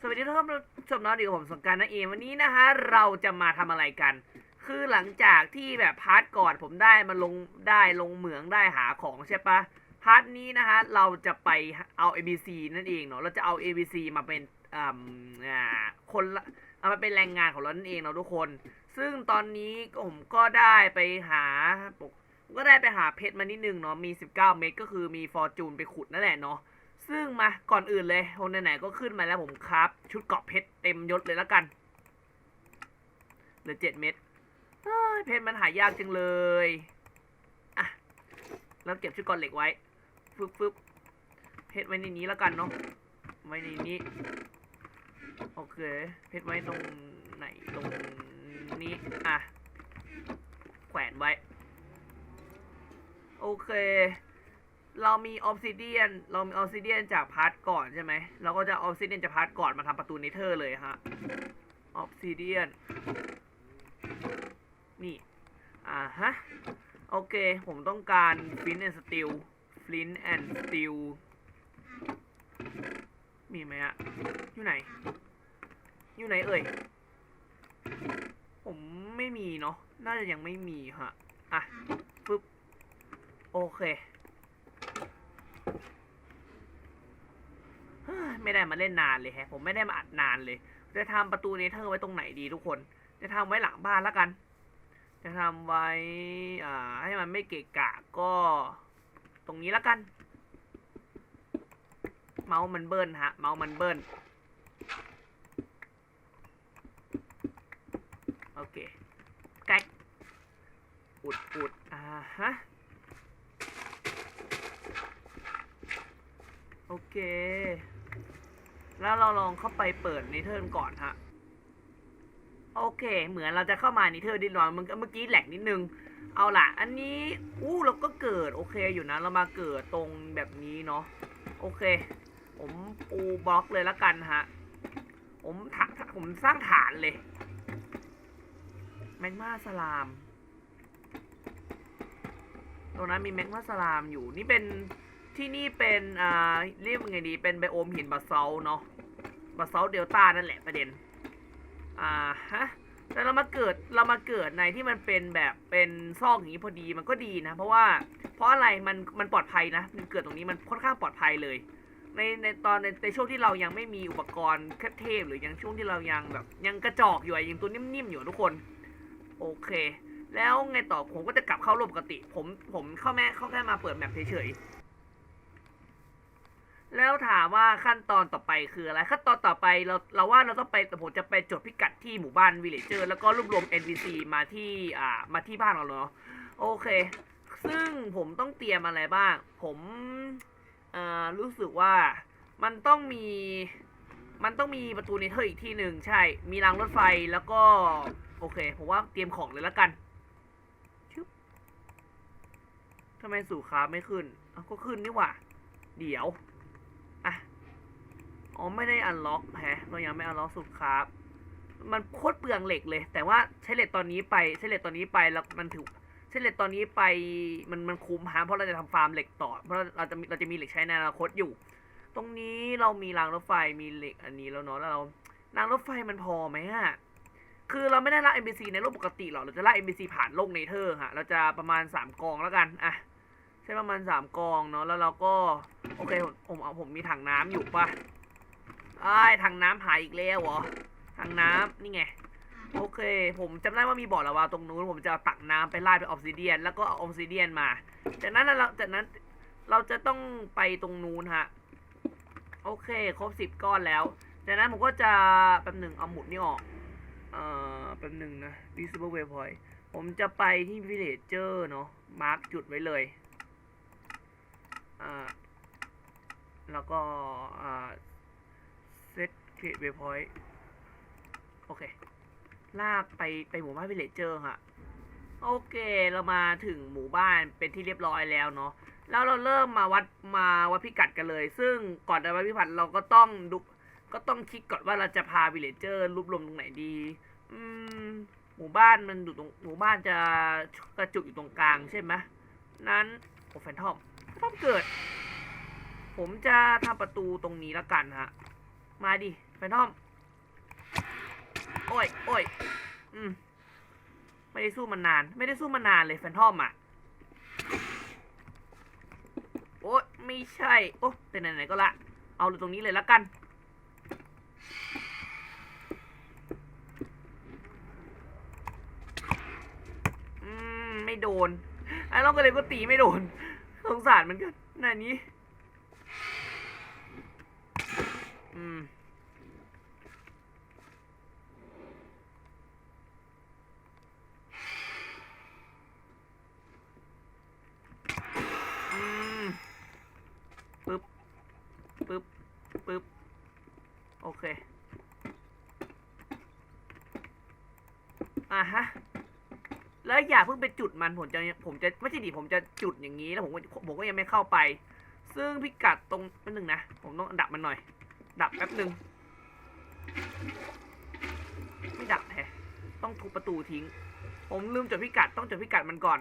สวัสดีทุกท่านผู้ชมน้องดีกับผมสงการนะเอวันนี้นะคะเราจะมาทำอะไรกัน คือหลังจากที่แบบพาร์ทก่อนผมได้มาลงได้ลงเหมืองได้หาของใช่ปะพาร์ทนี้นะคะเราจะไปเอา ABC นั่นเองเนาะเราจะเอา ABC มาเป็นอ่าคนละเอามาเป็นแรงงานของเรานั่นเองเนาะทุกคน ซึ่งตอนนี้ผมก็ได้ไปหาก็ได้ไปหาเพชรมานิดนึงเนาะมี 19 เม็ดก็คือมีฟอร์จูนไปขุดนั่นแหละเนาะ ซึ่งมาก่อนอื่นเลยคนไหนๆก็ขึ้นมาแล้วผมครับ ชุดเกราะเพชรเต็มยศเลยแล้วกันเหลือเจ็ดเม็ดเพชรมันหายากจังเลยอะแล้วเก็บชุดเกราะเหล็กไว้ฟึบฟึบเพชรไว้ในนี้แล้วกันเนาะไว้ในนี้ โอเค เพชรไว้ตรงไหนตรงนี้อะแขวนไว้ โอเค เรามีออ s ซิเดียนเรามีออ s ซิเดียนจากพาร์ทก่อนใช่ไหมเราก็จะออ s ซิเดียนจากพาร์ทก่อนมาทำประตูเนเธอร์เลยฮะออ s ซิเดียนนี่ อ่าฮะ โอเค ผมต้องการฟินแอนสติลฟินแอนด์สติลมีไหมอะอยู่ไหน อยู่ไหนเอ่ย ผมไม่มีเนาะ น่าจะยังไม่มีฮะ อะปึ๊บ โอเค เฮ้ย ไม่ได้มาเล่นนานเลยแฮะ ผมไม่ได้มาอัดนานเลย จะทำประตูเนเธอร์ไว้ตรงไหนดีทุกคน จะทำไว้หลังบ้านแล้วกัน จะทำไว้ อ่า ให้มันไม่เกะกะก็ ตรงนี้แล้วกัน เมาส์มันเบิ้ลฮะ เมาส์มันเบิ้ลโอเคแก๊กอุดอุดอ่าฮะโอเค แล้วเราลองเข้าไปเปิดนิเทิร์นก่อนฮะ โอเค เหมือนเราจะเข้ามานิเทิร์นดินร้อนมันเมื่อกี้แหลกนิดนึง เอาล่ะ อันนี้ อู้เราก็เกิดโอเคอยู่นะ เรามาเกิดตรงแบบนี้เนาะ โอเค ผมปูบล็อกเลยละกันฮะ ผมถาผมสร้างฐานเลย แมกมาสลาม ตรงนั้นมีแมกมาสลามอยู่ นี่เป็น ที่นี่เป็นอ่าเรียกว่าไงดี เป็นไบโอมหินบาซอลต์เนาะบาซอลต์เดลต้านั่นแหละประเด็น อ่าฮะแต่เรามาเกิดเรามาเกิดในที่มันเป็นแบบเป็นซอกอย่างนี้พอดีมันก็ดีนะ เพราะว่าเพราะอะไรมันมันปลอดภัยนะมันเกิดตรงนี้มันค่อนข้างปลอดภัยเลย ในในตอนในในช่วงที่เรายังไม่มีอุปกรณ์เทพหรือยังช่วงที่เรายังแบบ ยังกระจอกอยู่อะยังตัวนิ่มๆอยู่ทุกคน โอเค แล้วไงต่อผมก็จะกลับเข้าโลกปกติ ผมผมเข้าแม่เข้าแค่มาเปิดแมปเฉยๆ แล้วถามว่าขั้นตอนต่อไปคืออะไร ขั้นตอนต่อไปเราเราว่าเราต้องไปแต่ผมจะไปจดพิกัดที่หมู่บ้านวิลเลจเจอร์แล้วก็รวบรวม NPC มาที่อ่ามาที่บ้านเราเนาะโอเค ซึ่งผมต้องเตรียมอะไรบ้าง ผมเอ่อรู้สึกว่ามันต้องมีมันต้องมีประตูเนเธอร์อีกที่หนึ่งใช่ มีรางรถไฟแล้วก็ โอเคผมว่าเตรียมของเลยแล้วกันชุบทำไมสู่ค้าไม่ขึ้นเอาก็ขึ้นนี่หว่า เดี๋ยว อ๋อไม่ได้อันล็อกแฮะเรายังไม่อันล็อกสุดครับ มันโคตรเปลืองเหล็กเลย แต่ว่าใช้เหล็กตอนนี้ไปใช้เหล็กตอนนี้ไปแล้วมันถือใช้เหล็กตอนนี้ไปมันมันคุ้มฮะเพราะเราจะทำฟาร์มเหล็กต่อ เพราะเราจะเราจะมีเหล็กใช้ในอนาคตอยู่ ตรงนี้เรามีรางรถไฟมีเหล็กอันนี้แล้วเนาะแล้วเรารางรถไฟมันพอไหมอะคือเราไม่ได้ลาก NPC ในโลกปกติหรอก เราจะลาก NPC ผ่านโลกเนเธอร์ฮะ เราจะประมาณ 3 กองแล้วกัน อะ ใช่ประมาณ 3 กองเนาะ แล้วเราก็ โอเค ผมผมเอาผมมีถังน้ำอยู่ปะ ไอ้ายถังน้ำหายอีกแล้วเหรอถังน้ำนี่ไง โอเค ผมจำได้ว่ามีบ่อละวาตรงนู้น ผมจะตักน้ำไปไลาดเป็นออฟซิเดียน แล้วก็เอาออฟซิเดียนมา จากนั้นเราจากนั้นเราจะต้องไปตรงนู้นฮะ โอเค ครบสิบก้อนแล้ว จากนั้นผมก็จะแป๊บหนึ่งเอาหมุดนี่ออก เอ่อแป๊บหนึ่งนะ visible waypoint ผมจะไปที่ villager เนาะ มาร์กจุดไว้เลย อ่า แล้วก็ อ่า set create waypoint โอเค ลากไปไปหมู่บ้าน villager ฮะโอเคเรามาถึงหมู่บ้านเป็นที่เรียบร้อยแล้วเนาะแล้วเราเริ่มมาวัดมาวัดพิกัดกันเลย ซึ่งก่อนจะวัดพิกัดเราก็ต้องดูก็ต้องคิดก่อนว่าเราจะพาวิลเลจเจอร์รวบรวมตรงไหนดี อืม หมู่บ้านมันอยู่ตรงหมู่บ้านจะกระจุกอยู่ตรงกลางใช่ไหมนั้นโอ้แฟนทอมแฟนทอมเกิด ผมจะทำประตูตรงนี้แล้วกันฮะ มาดิ แฟนทอม โอ้ยโอ้ยอืม ไม่ได้สู้มันนาน ไม่ได้สู้มันนานเลยแฟนทอมอะ โอ้ยไม่ใช่ โอ้แต่ไหนๆก็ละ เอาตรงนี้เลยละกัน อืม ไม่โดนไอ้เราก็เลยก็ตีไม่โดน สงสารเหมือนกันหน้านี้ อืม อืม ปึ๊บ ปึ๊บ ปึ๊บ โอเค อะฮะ แล้วอย่าเพิ่งไปจุดมันผมจะผมจะไม่ใช่ดิผมจะจุดอย่างนี้แล้วผมผมก็ยังไม่เข้าไป ซึ่งพิกัดตรงนิดนึงนะ ผมต้องดับมันหน่อย ดับแป๊บหนึ่งไม่ดับแฮะต้องทุบประตูทิ้ง ผมลืมจดพิกัดต้องจดพิกัดมันก่อน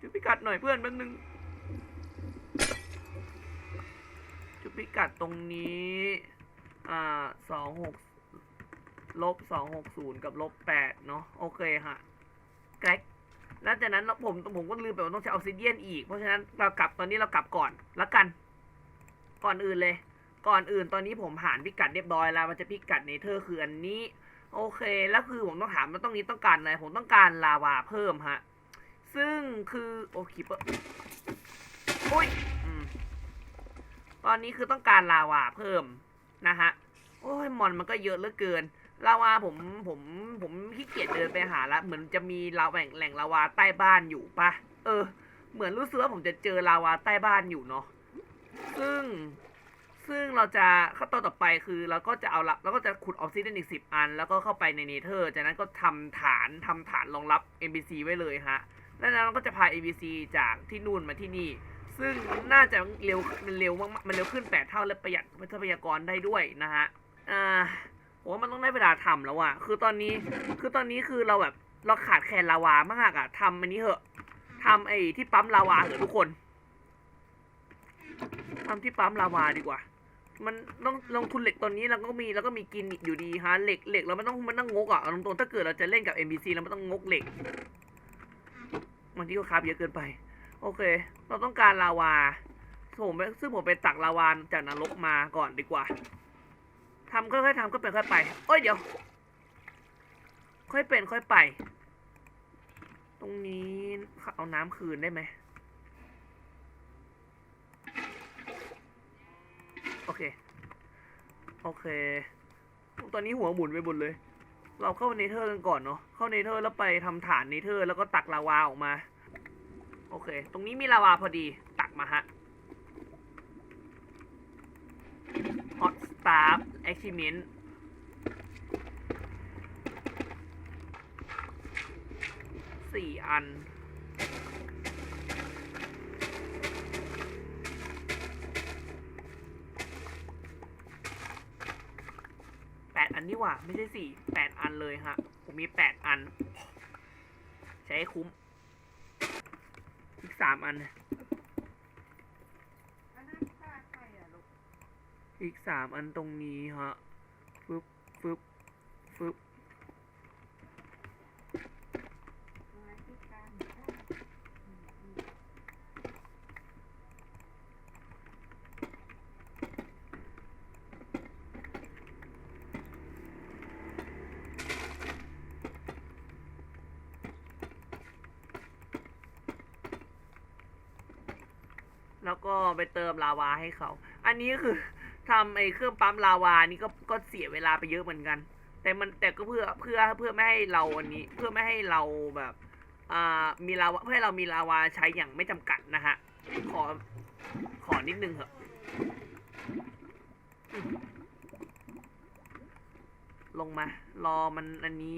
จดพิกัดหน่อยเพื่อนแป๊บหนึงจด พิกัดตรงนี้ อ่าสองหกลบสองหกศูนย์กับลบแปดเนาะโอเคฮะแกรกแล้วจากนั้นเราผมผมก็ลืมไปว่าต้องใช้ออกซิเดียนอีก เพราะฉะนั้นเรากลับตอนนี้เรากลับก่อนละกัน ก่อนอื่นเลย ก่อนอื่นตอนนี้ผมหารพิกัดเรียบร้อยแล้ว มันจะพิกัดเนเธอร์คืออันนี้ โอเค แล้วคือผมต้องถามว่าต้องนี้ต้องการอะไร ผมต้องการลาวาเพิ่มฮะ ซึ่งคือโอ้คิปเปอร์อุ้ย ตอนนี้คือต้องการลาวาเพิ่มนะฮะ โอ้ยมอนมันก็เยอะเหลือเกิน ลาวาผมผมผมขี้เกียจเดินไปหาละ เหมือนจะมีลาวแหล่งแหล่งลาวาใต้บ้านอยู่ปะเออ เหมือนรู้สึกว่าผมจะเจอลาวาใต้บ้านอยู่เนาะ ซึ่งซึ่งเราจะขั้นตอนต่อไปคือเราก็จะเอาละเราก็จะขุดออฟซิเดนอีกสิบอัน แล้วก็เข้าไปในเนเธอร์จากนั้นก็ทำฐานทำฐานรองรับ NPC ไว้เลยฮะ แล้วนั้นเราก็จะพา NPC จากที่นู่นมาที่นี่ ซึ่งน่าจะเร็วมันเร็วมากๆมันเร็วขึ้นแปดเท่าและประหยัดทรัพยากรได้ด้วยนะฮะอ่าผมว่ามันต้องได้เวลาทำแล้วอะคือตอนนี้คือตอนนี้คือเราแบบเราขาดแคลนลาวามากอะทำอันนี้เหอะทำไอ้ที่ปั๊มลาวาเหอะทุกคนทำที่ปั๊มลาวาดีกว่า มันต้องลงทุนเหล็กตอนนี้เราก็มีเราก็มีกินอยู่ดีฮะเหล็กเหล็กเราไม่ต้องมันต้องงกอะตรงๆถ้าเกิดเราจะเล่นกับ NPC เราไม่ต้องงกเหล็กบางทีก็คาบเยอะเกินไป โอเค เราต้องการลาวาผมซึ่งผมไปตักลาวาจากนรกมาก่อนดีกว่าทำค่อยๆทำก็เป็นค่อยไปโอ้ยเดี๋ยว ค่อยเป็นค่อยไป ตรงนี้เอาน้ำคืนได้ไหมโอเค โอเค ตอนนี้หัวหมุนไปหมดเลย เราเข้าเนเธอร์กันก่อนเนาะ เข้าเนเธอร์แล้วไปทำฐานเนเธอร์แล้วก็ตักลาวาออกมา โอเค ตรงนี้มีลาวาพอดี ตักมาฮะ Hot Staff Achievement สี่อัน แปดอันนี่หว่า ไม่ใช่สี่ แปดอันเลยฮะ ผมมีแปดอัน ใช้คุ้มามอัน อีกสามอันตรงนี้ฮะ ฟึบ ฟึบ ฟึบ แล้วก็ไปเติมลาวาให้เขา อันนี้คือทำไอ้เครื่องปั๊มลาวานี่ก็ก็เสียเวลาไปเยอะเหมือนกัน แต่มันแต่ก็เพื่อเพื่อเพื่อไม่ให้เราอันนี้ เพื่อไม่ให้เราแบบอ่ามีลาวาเพื่อให้เรามีลาวาใช้อย่างไม่จำกัดนะฮะขอขอนิดนึงเถอะลงมา รอมันอันนี้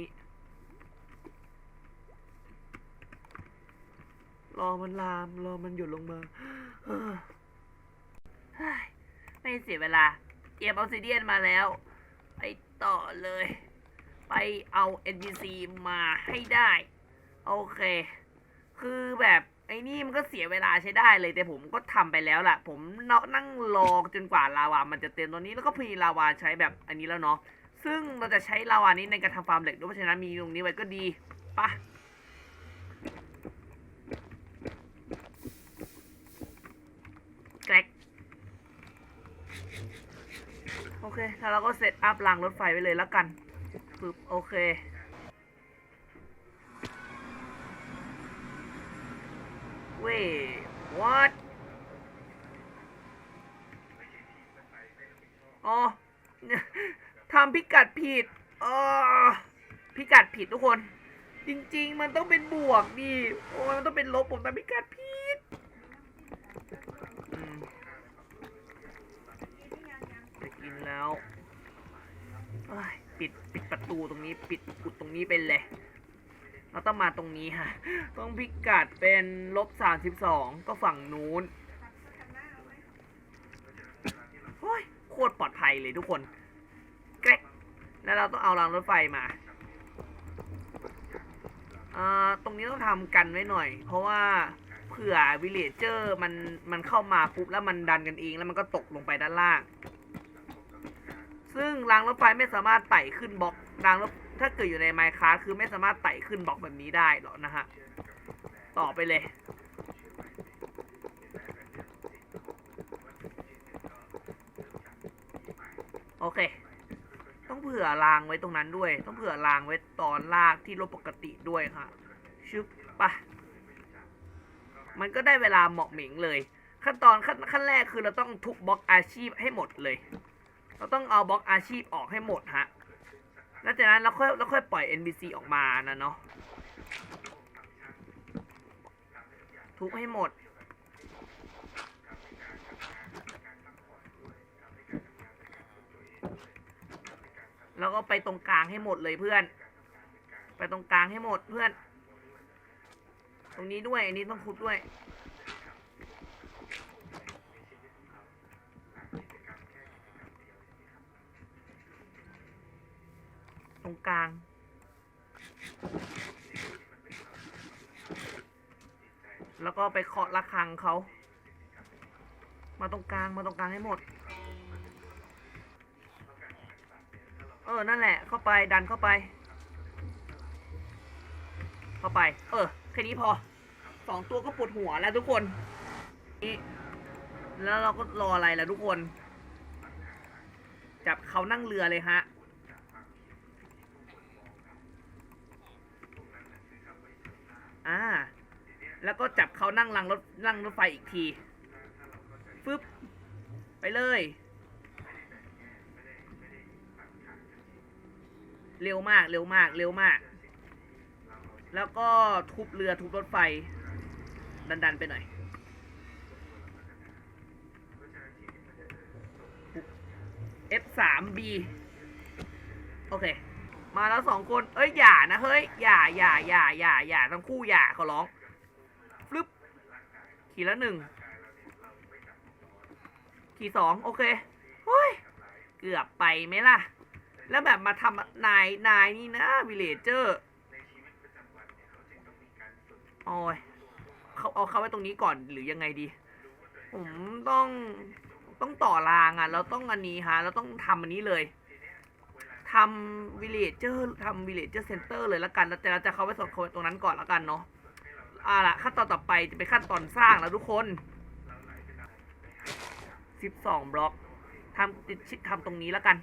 รอมันลาม รอมันหยุดลงมาไม่เสียเวลาเก็บออกซิเดียนมาแล้ว ไปต่อเลย ไปเอา NPC มาให้ได้ โอเค คือแบบไอ้นี่มันก็เสียเวลาใช้ได้เลย แต่ผมก็ทำไปแล้วล่ะ ผมนั่งรอจนกว่าลาวา มันจะเต็มตอนนี้แล้วก็พรีลาวาใช้แบบอันนี้แล้วเนาะ ซึ่งเราจะใช้ลาวานี้ในการทำฟาร์มเหล็กด้วยเพราะฉะนั้นมีตรงนี้ไว้ก็ดีปะแกรก โอเคแล้วเราก็เซตอัพรางรถไฟไว้เลยแล้วกันปึ๊บโอเค เว้ย what อ๋อทำพิกัดผิดอ๋อพิกัดผิดทุกคน จริง ๆ มันต้องเป็นบวกดิโอ้ยมันต้องเป็นลบผมทำพิกัดผิดอืมไป กินแล้วปิดปิดประตูตรงนี้ปิดอุดตรงนี้เป็นเลย เราต้องมาตรงนี้ฮะ ต้องพิกัดเป็นลบสามสิบสองก็ฝั่งนู้นโอ้ยโคตรปลอดภัยเลยทุกคนแกรกแล้วเราต้องเอารางรถไฟมาอ่าตรงนี้ต้องทำกันไว้หน่อย เพราะว่าเผื่อวิลเลเจอร์มันมันเข้ามาปุ๊บแล้วมันดันกันเองแล้วมันก็ตกลงไปด้านล่าง ซึ่งรางรถไฟไม่สามารถไต่ขึ้นบล็อกรางรถถ้าเกิดอยู่ในไมค์คาคือไม่สามารถไต่ขึ้นบล็อกแบบนี้ได้หรอกนะฮะ ต่อไปเลย โอเค ต้องเผื่อรางไว้ตรงนั้นด้วย ต้องเผื่อรางไว้ตอนลากที่รถปกติด้วยค่ะชึบปะมันก็ได้เวลาเหมาะเหม่งเลย ขั้นตอนขั้นขั้นแรกคือเราต้องทุบบล็อกอาชีพให้หมดเลย เราต้องเอาบล็อกอาชีพออกให้หมดฮะแล้วจากนั้นเราค่อยเราค่อยปล่อย NPC ออกมานะเนาะทุบให้หมด แล้วก็ไปตรงกลางให้หมดเลยเพื่อน ไปตรงกลางให้หมดเพื่อน ตรงนี้ด้วยอันนี้ต้องทุบด้วย ตรงกลาง แล้วก็ไปเคาะระฆังเขา มาตรงกลางมาตรงกลางให้หมด เออ นั่นแหละ เข้าไปดันเข้าไป เข้าไป เออ แค่นี้พอ สองตัวก็ปวดหัวแล้วทุกคนนี่แล้วเราก็รออะไรล่ะทุกคน จับเขานั่งเรือเลยฮะ อ่า แล้วก็จับเขานั่งรังรถนั่งรถไฟอีกทีฟึบไปเลย เร็วมากเร็วมากเร็วมาก แล้วก็ทุบเรือทุบรถไฟ ดัน ๆ ไปหน่อย F3B โอเค มาแล้วสองคน เอ้ย อย่านะ เฮ้ย อย่า อย่า อย่า อย่า อย่า ทั้งคู่ อย่า เขาร้องฟลึบขีละหนึ่งขีสองโอเคเฮ้ยเกือบไปไหมล่ะ แล้วแบบมาทำนายนายนี่นะวิเลเจอร์โอ้ยเขาเอาเข้าไว้ตรงนี้ก่อนหรือยังไงดี ผมต้องต้องต่อรางอะ เราต้องอันนี้ฮะ เราต้องทำอันนี้เลยทำวิลเลจเจอร์ทำวิลเลจเจอร์เซ็นเตอร์เลยล้วกันแต่เราจะเข้าไปส่งเข้าไว้ตรงนั้นก่อนล้วกันเนาะ อ่าล่ะขั้นตอนต่อไปจะเป็นขั้นตอนสร้างแล้วทุกคนสิบล็อกทำติดชิดทำตรงนี้แล้วกัน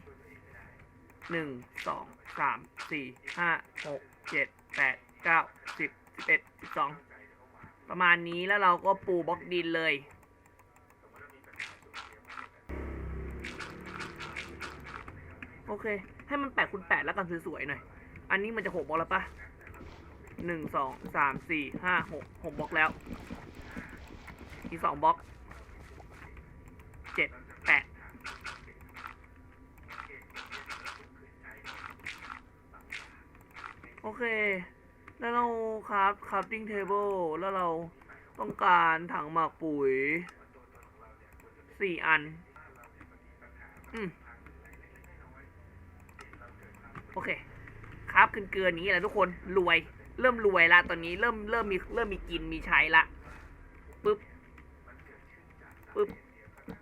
หนึ่งสองสามสี่ห้าหกเจ็ดแปดเก้าสิบสิบเอ็ดสิบสองประมาณนี้แล้วเราก็ปูบล็อกดินเลยโอเค ให้มันแปดคูณแปดแล้วกันสวยๆหน่อย อันนี้มันจะหกบล็อกแล้วปะ หนึ่งสองสามสี่ห้าหกหกบล็อกแล้ว อีกสองบล็อกเจ็ดแปดโอเค แล้วเราคราฟคราฟติ้งเทเบิลแล้วเราต้องการถังหมักปุ๋ยสี่อัน อืมโอเค ครับเกินเกินๆนี้แหละทุกคน รวย เริ่มรวยละตอนนี้เริ่มเริ่มมีเริ่มมีกินมีใช้ละปึ๊บ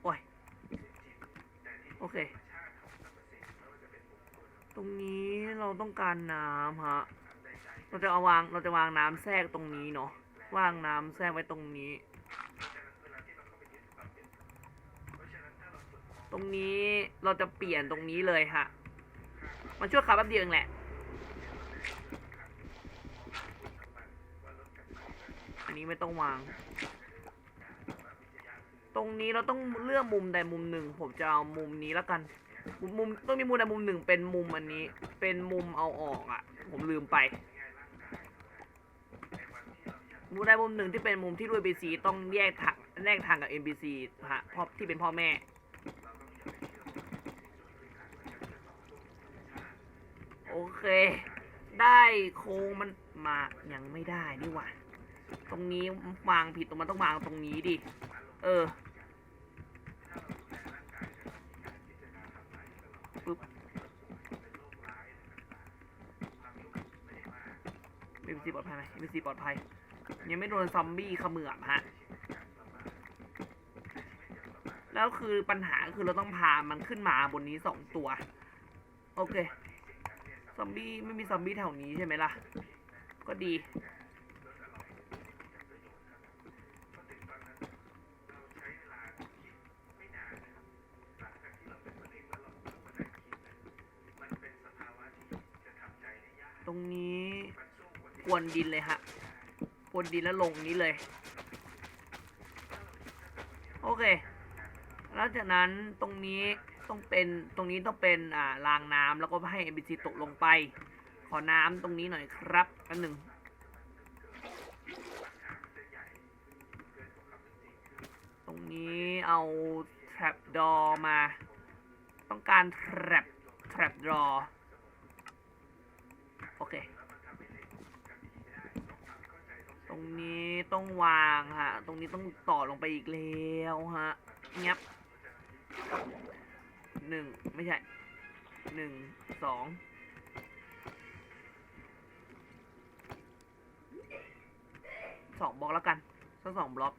โอ้ยโอเค ตรงนี้เราต้องการน้ำฮะเราจะเอาวางเราจะวางน้ำแทรกตรงนี้เนาะวางน้ำแทรกไว้ตรงนี้ ตรงนี้เราจะเปลี่ยนตรงนี้เลยฮะมันช่วยขับแป๊บเดียวเองแหละ อั นนี้ไม่ต้องวาง ตรงนี้เราต้องเลือกมุมใดมุมหนึ่ง ผมจะเอามุมนี้แล้วกัน มุมต้องมีมุมใดมุมหนึ่งเป็นมุมอันนี้ เป็นมุมเอาออกอะ่ะ ผมลืมไป มุมใดมุมหนึ่งที่เป็นมุมที่ด้วย NPC ต้องแยกทางแยกทางกับ NPC ฮะพราะที่เป็นพ่อแม่โอเค ได้โค้งมันมายังไม่ได้นี่หว่า ตรงนี้วางผิดตรงมันต้องวางตรงนี้ดิ เออปึ๊บมีซีปลอดภัยไหมมีซีปลอดภัย ยังไม่โดนซอมบี้เขมือบฮะ แล้วคือปัญหาคือเราต้องพามันขึ้นมาบนนี้สองตัว โอเค ซอมบี้ไม่มีซอมบี้แถวนี้ใช่ไหมล่ะ ก็ดี รงนี้กวนดินเลยฮะกวนดินแล้วลงนี้เลย โอเคแล้วจากนั้นตรงนี้ต้องเป็นตรงนี้ต้องเป็นอ่ารางน้ำแล้วก็ให้ NPC ตกลงไป ขอน้ำตรงนี้หน่อยครับอันหนึ่งตรงนี้เอา trap door มา ต้องการ trap trap door โอเค ต รงนี้ต้องวางฮะ ตรงนี้ต้องต่อลงไปอีกแล้วฮะเงียบหนึ่งไม่ใช่หนึ่งสองสองบล็อกแล้วกันสักสองบล็อก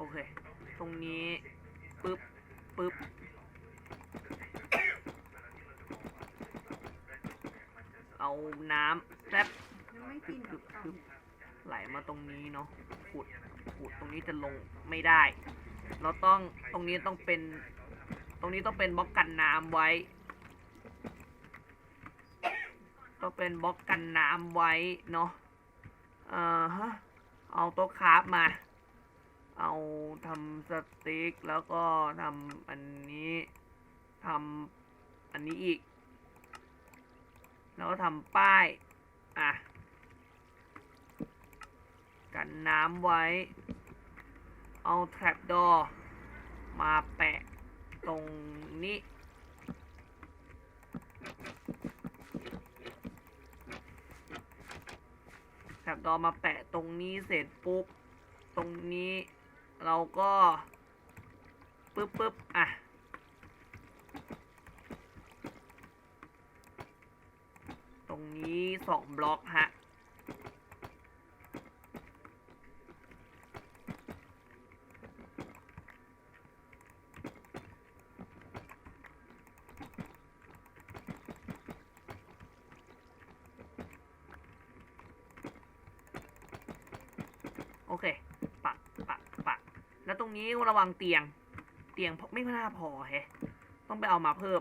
โอเค ตรงนี้ ปึ๊บ ปึ๊บ เอา น้ำแป๊บยังไม่กินปึ๊บกับปึ๊บไหลมาตรงนี้เนาะขุดขุดตรงนี้จะลงไม่ได้ เราต้องตรงนี้ต้องเป็น ตรงนี้ต้องเป็นบล็อกกันน้ำไว้ต้องเป็นบล็อกกันน้ำไว้เนาะเอ่อฮะเอาโต๊ะคราฟมา เอาทำสติ๊กแล้วก็ทำอันนี้ทำอันนี้อีก แล้วก็ทำป้าย อะ กันน้ำไว้ เอา trap door มาแปะตรงนี้ trap door มาแปะตรงนี้เสร็จปุ๊บ ตรงนี้เราก็ ปึ๊บปึ๊บอะ รงนี้สองบล็อกฮะโอเค ปัก ปัก ปัก แล้วตรงนี้ระวังเตียง เตียงไม่น่าพอแฮะ ต้องไปเอามาเพิ่ม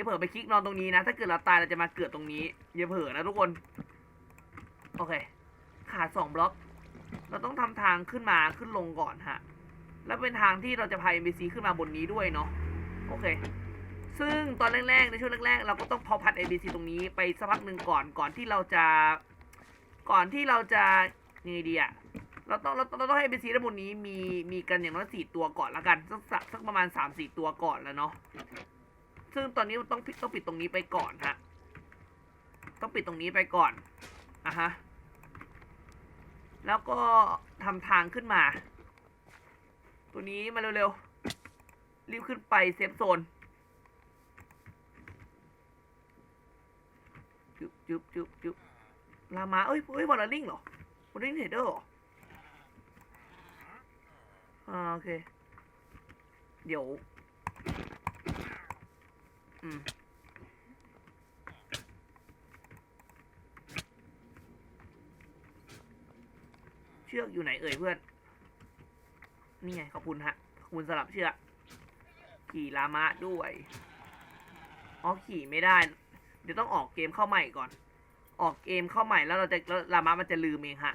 อย่าเผลอไปคลิกนอนตรงนี้นะ ถ้าเกิดเราตายเราจะมาเกิดตรงนี้อย่าเผลอนะทุกคน โอเค ขาดสองบล็อก เราต้องทำทางขึ้นมาขึ้นลงก่อนฮะ แล้วเป็นทางที่เราจะพา NPC ขึ้นมาบนนี้ด้วยเนาะ โอเค ซึ่งตอนแรกๆในช่วงแรกๆเราก็ต้องพาพัด NPC ตรงนี้ไปสักพักหนึ่งก่อนก่อนที่เราจะ ก่อนที่เราจะยังไงดีอะเราต้องเราต้องเราต้องให้ NPC ด้านบนนี้มีมีกันอย่างน้อยสี่ตัวก่อนละกันสักสักสักประมาณสามสี่ตัวก่อนแล้วเนาะ ซึ่งตอนนี้ต้องปิดต้องปิดตรงนี้ไปก่อนฮะ ต้องปิดตรงนี้ไปก่อนอะฮะ แล้วก็ทำทางขึ้นมา ตัวนี้มาเร็วๆ รีบขึ้นไปเซฟโซนจุบจุบจุบจุบลามา เอ้ยเอ้ยวอลลอร์ลิงเหรอวอลลอร์ลิงเทรดเดอร์เหรออ่าโอเค เดี๋ยว เชือกอยู่ไหนเอ่ยเพื่อน นี่ไงขอบคุณฮะ ขอบคุณสลับเชือก ขี่ลามะด้วยอ๋อขี่ไม่ได้ เดี๋ยวต้องออกเกมเข้าใหม่ก่อน ออกเกมเข้าใหม่แล้วเราจะแล้วลามะมันจะลืมเองฮะ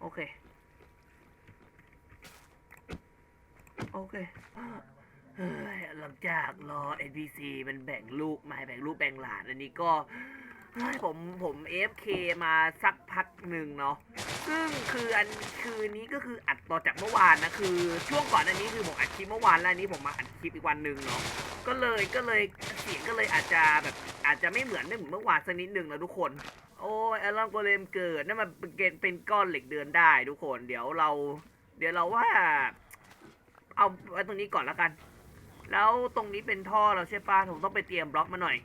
โอเค โอเค เฮ้ยหลังจากรอ NPC มันแบ่งลูกมาแบ่งลูกแบ่งหลาน อันนี้ก็เฮ้ยผมผม AFK มาสักพักหนึ่งเนาะซึ่งคืออันคือนี้ก็คืออัดต่อจากเมื่อวานนะคือช่วงก่อนอันนี้คือผมอัดคลิปเมื่อวานแล้วอันนี้ผมมาอัดคลิปอีกวันหนึ่งเนาะก็เลยก็เลยเสียงก็เลยอาจจะแบบอาจจะไม่เหมือนไม่เหมือนเมื่อวานสักนิดหนึ่งนะทุกคน โอ้ยอารอนโกเลมเกิดนั่นมันเป็นเป็นก้อนเหล็กเดินได้ทุกคน เดี๋ยวเรา เดี๋ยวเราว่า เอาไว้ตรงนี้ก่อนแล้วกัน แล้วตรงนี้เป็นท่อเราใช่ปะผมต้องไปเตรียมบล็อกมาหน่อย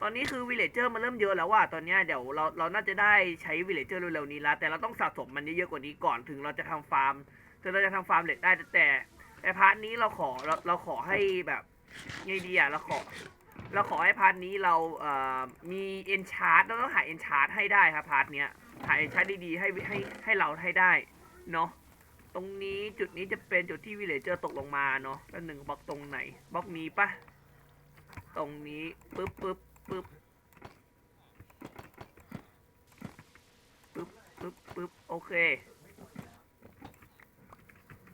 ตอนนี้คือวิลเลจเจอร์มันเริ่มเยอะแล้วว่าตอนนี้เดี๋ยวเราเราน่าจะได้ใช้วิลเลจเจอร์เร็วๆนี้ล้วแต่เราต้องสะสมมันเยอะๆกว่านี้ก่อนถึงเราจะทำฟาร์มถึงเราจะทำฟาร์มเหล็กได้แต่แต่แต่พาร์ทนี้เราขอเราเราขอให้แบบไงดีอะเราขอเราขอให้พาร์ทนี้เราเอ่อมีเอนชาร์ตเราต้องหาเอนชาร์ตให้ได้ครับพาร์ทเนี้ยหาเอนชาร์ตดีๆให้ให้ให้เราให้ได้เนาะ ตรงนี้จุดนี้จะเป็นจุดที่วิเลเจอร์ตกลงมาเนาะแล้วหนึ่งบล็อกตรงไหนบล็อกนี้ปะตรงนี้ปึ๊บปึ๊บปึ๊บปึ๊บปึ๊บปึ๊บโอเค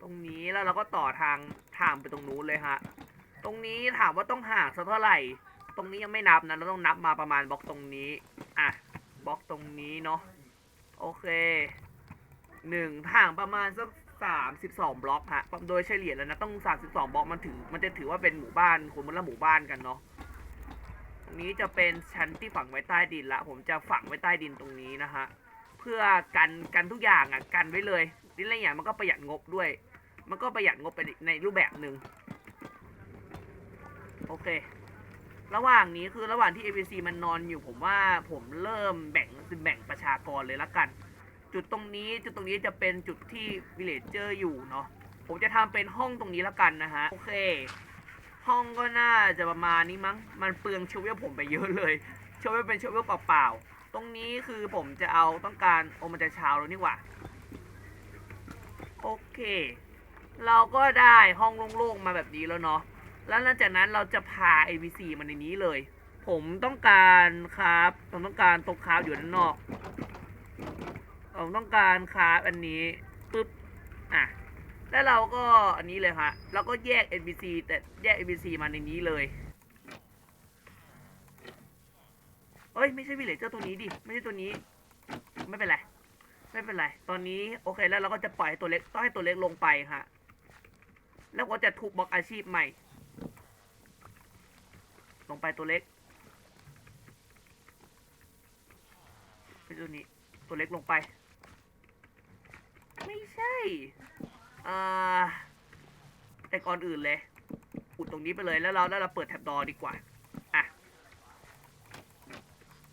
ตรงนี้แล้วเราก็ต่อทางทางไปตรงนู้นเลยฮะ ตรงนี้ถามว่าต้องห่างสักเท่าไหร่ ตรงนี้ยังไม่นับนะเราต้องนับมาประมาณบล็อกตรงนี้อะบล็อกตรงนี้เนาะโอเคหนึ่งห่างประมาณสัก สามสิบสองบล็อกฮะโดยเฉลี่ยแล้วนะต้องสามสิบสองบล็อกมันถึงมันจะถือว่าเป็นหมู่บ้านคนละหมู่บ้านกันเนาะตรงนี้จะเป็นชั้นที่ฝังไว้ใต้ดินละผมจะฝังไว้ใต้ดินตรงนี้นะฮะเพื่อกันกันทุกอย่างอะกันไว้เลยนี่อะไรอย่างมันก็ประหยัดงบด้วย มันก็ประหยัดงบไปในรูปแบบหนึ่งโอเค ระหว่างนี้คือระหว่างที่ ABC มันนอนอยู่ผมว่าผมเริ่มแบ่งแบ่งประชากรเลยละกัน จุดตรงนี้จุดตรงนี้จะเป็นจุดที่วิลเลจเจอร์อยู่เนาะผมจะทำเป็นห้องตรงนี้ละกันนะฮะ โอเค ห้องก็น่าจะประมาณนี้มั้ง มันเปลืองชเวลผมไปเยอะเลยชเวลเป็นชเวลเปล่าๆ ตรงนี้คือผมจะเอาต้องการโอมันจะเช้าแล้วนี่หว่า โอเค เราก็ได้ห้องโล่งๆมาแบบนี้แล้วเนาะ แล้วหลังจากนั้นเราจะพา ABC มาในนี้เลย ผมต้องการครับผมต้องการตกคราฟอยู่ด้านนอก ผมต้องการคาราฟอันนี้ปึ๊บอะแล้วเราก็อันนี้เลยฮะเราก็แยก NPC แต่แยก NPC มาในนี้เลยเอ้ยไม่ใช่วิลเลจเจอร์ตัวนี้ดิไม่ใช่ตัวนี้ ไม่เป็นไรไม่เป็นไร ตอนนี้โอเคแล้วเราก็จะปล่อยให้ตัวเล็กต้องให้ตัวเล็กลงไปฮะแล้วก็จะทุบบล็อกอาชีพใหม่ ลงไปตัวเล็กไปตัวนี้ตัวเล็กลงไป ไม่ใช่อ่าแต่ก่อนอื่นเลย อุดตรงนี้ไปเลยแล้วเราแล้วเราเปิดแท็บดอดีกว่าอะ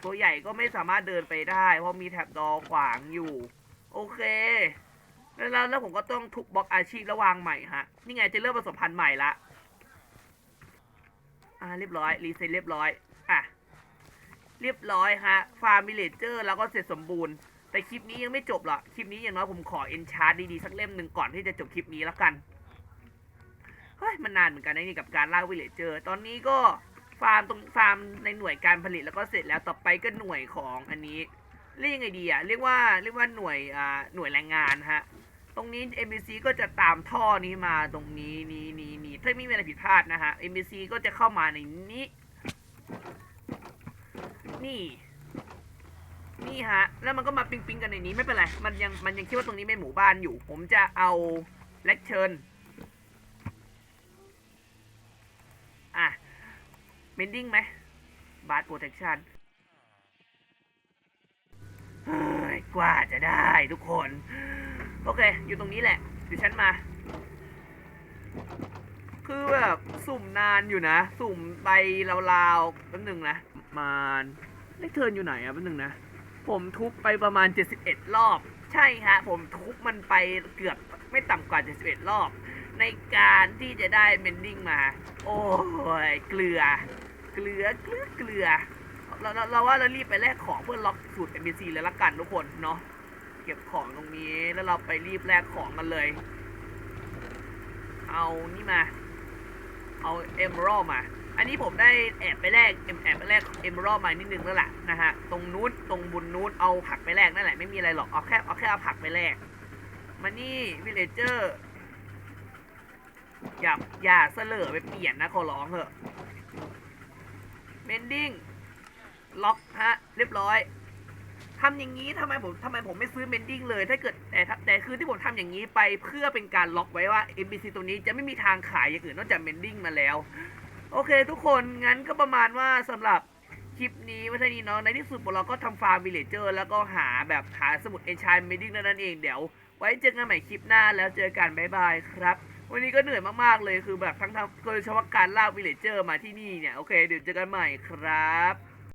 ตัวใหญ่ก็ไม่สามารถเดินไปได้ เพราะมีแท็บดอขวางอยู่ โอเค แล้วแล้วแล้วผมก็ต้องทุบบล็อกอาชีพแล้ววางใหม่ฮะ นี่ไงจะเริ่มผสมพันธุ์ใหม่ละอ่าเรียบร้อยรีเซ็ตเรียบร้อยอะเรียบร้อยฮะฟาร์มวิเลเจอร์แล้วก็เสร็จสมบูรณ์ แต่คลิปนี้ยังไม่จบหรอกคลิปนี้อย่างน้อยผมขอเอนชาร์ดดีๆสักเล่มหนึ่งก่อนที่จะจบคลิปนี้แล้วกันเฮ้ยมันนานเหมือนกันนะนี่กับการล่าวิเลเจอร์ตอนนี้ก็ฟาร์มตรงฟาร์มในหน่วยการผลิตแล้วก็เสร็จแล้วต่อไปก็หน่วยของอันนี้เรียกยังไงดีอะเรียกว่าเรียกว่าหน่วยอ่าหน่วยแรงงานฮะตรงนี้ MBC ก็จะตามท่อนี้มาตรงนี้นี้นี้นี้ถ้าไม่มีอะไรผิดพลาดนะฮะ MBC ก็จะเข้ามาในนี้ นี่ นี่ฮะ แล้วมันก็มาปิ๊งปิงกันในนี้ไม่เป็นไร มันยังมันยังคิดว่าตรงนี้เป็นหมู่บ้านอยู่ ผมจะเอาเล็กเชิญอะเมนดิ้งไหมบาร์โปรเทคชั่นเฮ้ยกว่าจะได้ทุกคน โอเค อยู่ตรงนี้แหละเดี๋ยวฉันมา คือแบบสุ่มนานอยู่นะ สุ่มไปราวๆแป๊บหนึงนะ มาณเลขเทิร์นอยู่ไหนอะแป๊บหนึงนะ ผมทุบไปประมาณ 71 รอบ ใช่ฮะ ผมทุบมันไปเกือบไม่ต่ำกว่า 71 รอบ ในการที่จะได้เมนดิ้งมา โอ้ย เกลือ เกลือเกลือเกลือเราเราเราว่าเรารีบไปแลกของเพื่อล็อกสูตร NPC เลยละกันทุกคนเนาะเก็บของตรงนี้แล้วเราไปรีบแลกของกันเลย เอานี่มา เอาเอม r ร d มา อันนี้ผมได้แอบไปแลกแอบแอบไปแลกเอม r ร d มานิดนึงแล้วล่ะนะฮะตรงนู้นตรงบุญนู้นเอาผักไปแลกนั่นแหละไม่มีอะไรหรอกเอาแค่เอาแค่เอาผักไปแลกมานี่วิลเลเจอร์อย่าอย่าเสลอไปเปลี่ยนนะขอร้องเถอะเมนดิ้งล็อกฮะเรียบร้อยทำอย่างนี้ทำไมผมทำไมผมไม่ซื้อเมนดิ้งเลย ถ้าเกิดแต่แต่คือที่ผมทำอย่างนี้ไปเพื่อเป็นการล็อกไว้ว่า NPC ตัวนี้จะไม่มีทางขายอย่างอื่นนอกจากเมนดิ้งมาแล้ว โอเคทุกคนงั้นก็ประมาณว่าสำหรับคลิปนี้วันนี้เนาะในที่สุดพวกเราก็ทำฟาร์มวิลเลเจอร์แล้วก็หาแบบหาสมุดเอนชายเมดิ้งนั่นเองเดี๋ยว ไว้เจอกันใหม่คลิปหน้าแล้วเจอกันบ๊ายบายครับ วันนี้ก็เหนื่อยมากๆเลยคือแบบทั้งทำโดยเฉพาะการล่าวิลเลเจอร์มาที่นี่เนี่ยโอเคเดี๋ยวเจอกันใหม่ครับ